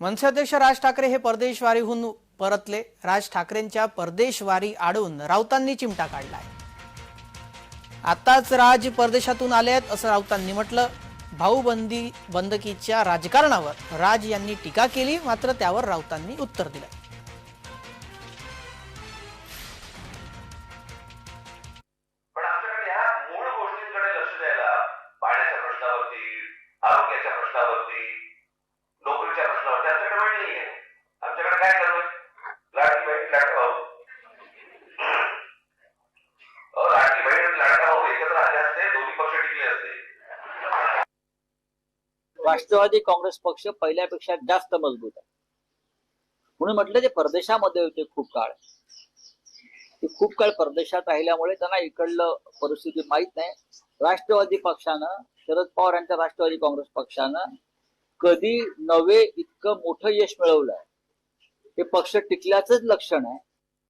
मनसे अध्यक्ष राज ठाकरे हे परदेशवारीहून परतले. राज ठाकरेंच्या परदेशवारी आडून राऊतांनी चिमटा काढलाय. आताच राज परदेशातून आले आहेत असं राऊतांनी म्हटलं. भाऊबंदी बंदकीच्या राजकारणावर राज यांनी टीका केली मात्र त्यावर राऊतांनी उत्तर दिलं. आरोग्याच्या प्रश्नावरती झाले असते दोन्ही पक्ष टिकले असते. राष्ट्रवादी काँग्रेस पक्ष पहिल्यापेक्षा जास्त मजबूत आहे. म्हणून म्हटलं ते परदेशामध्ये होते खूप काळ. ते खूप काळ परदेशात राहिल्यामुळे त्यांना इकडलं परिस्थिती माहीत नाही. राष्ट्रवादी पक्षानं शरद पवार यांच्या राष्ट्रवादी काँग्रेस पक्षानं कधी नवे इतकं मोठं यश मिळवलंय. हे पक्ष टिकल्याचंच लक्षण आहे.